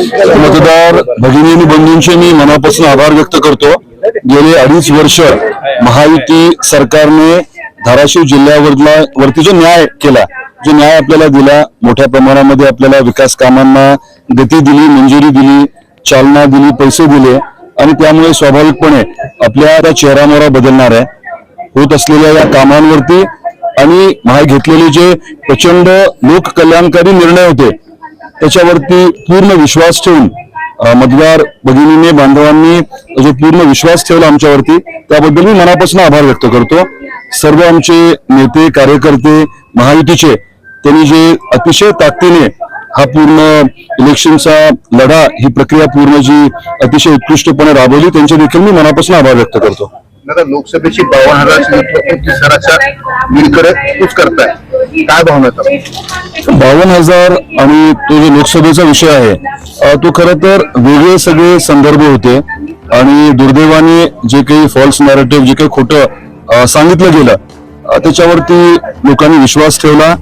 मतदार भगिनी आणि बंधूंचे मी मनापासून आभार व्यक्त करतो. गेले अडीच वर्ष महायुती सरकारने धाराशिव जिल्ह्यावरला वरती जो न्याय केला जो न्याय आपल्याला दिला मोठ्या प्रमाणामध्ये आपल्याला विकास कामांना गती दिली मंजुरी दिली चालना दिली पैसे दिले आणि त्यामुळे स्वाभाविकपणे आपल्या त्या चेहरामोहरा बदलणार आहे. होत असलेल्या या कामांवरती आणि महा घेतलेले जे प्रचंड लोक कल्याणकारी निर्णय होते त्याच्यावरती पूर्ण विश्वास ठेवून मतदार भगिनीने बांधवांनी जो पूर्ण विश्वास ठेवला आमच्यावरती त्याबद्दल मी मनापासून आभार व्यक्त करतो. सर्व आमचे नेते कार्यकर्ते महायुतीचे त्यांनी जे अतिशय ताकदीने हा पूर्ण इलेक्शनचा लढा ही प्रक्रिया पूर्ण जी अतिशय उत्कृष्टपणे राबवली त्यांचे देखील मी मनापासून आभार व्यक्त करतो. लोकसभेची बावन्न हजार करताय. काय भावना बावन्न हजार आणि तो जो लोकसभेचा विषय आहे तो खर तर वेगळे सगळे संदर्भ होते. आणि दुर्दैवाने जे काही फॉल्स नॅरेटिव्ह जे काही खोटं सांगितलं गेलं त्याच्यावरती लोकांनी विश्वास ठेवला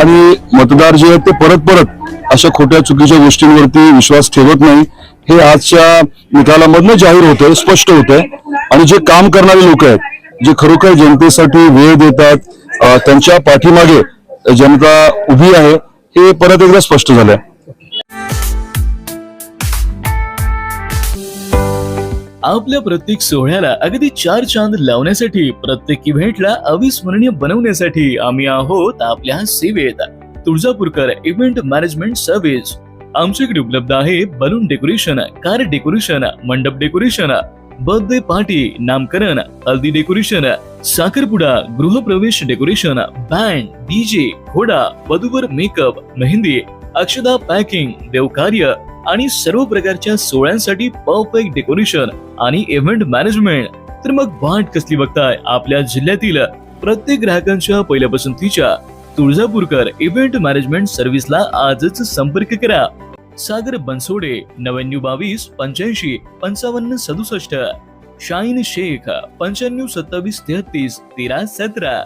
आणि मतदार जे आहेत ते परत परत अशा खोट्या चुकीच्या गोष्टींवरती विश्वास ठेवत नाही. हे आजच्या निकालामधनं जाहीर होतंय स्पष्ट होतंय. आणि जे काम करणारे लोक आहेत जे खरोखर जनतेसाठी वेळ देतात त्यांच्या पाठीमागे जनता उभी आहे हे परत एकदा स्पष्ट झालंय. आपल्या प्रत्येक सोहळ्याला अगदी चार चांद लावण्यासाठी प्रत्येक इव्हेंटला अविस्मरणीय बनवण्यासाठी आम्ही आहोत आपल्या सेवेत. Tuljapurkar event management service. आमच्याकडे उपलब्ध आहे बलून डेकोरेशन कार डेकोरेशन मंडप डेकोरेशन बर्थडे पार्टी नामकरण हल्दी डेकोरेशन साखरपुडा गृहप्रवेश डेकोरेशन बँड डीजे घोडा वधूवर मेकअप मेहंदी अक्षदा पॅकिंग देवकार्य आणि सर्व प्रकारच्या सोहळ्यांसाठी परफेक्ट डेकोरेशन आणि इव्हेंट मॅनेजमेंट तर मग वाट कसली बघताय आपल्या जिल्ह्यातील प्रत्येक ग्राहकांच्या पहिल्या पसंतीच्या तुळजापूरकर इव्हेंट मॅनेजमेंट सर्व्हिसला आजच संपर्क करा. सागर बनसोडे नव्याण्णव बावीस पंच्याऐंशी पंचावन्न सदुसष्ट. शाईन शेख पंच्याण्णव सत्तावीस तेहतीस तेरा सतरा.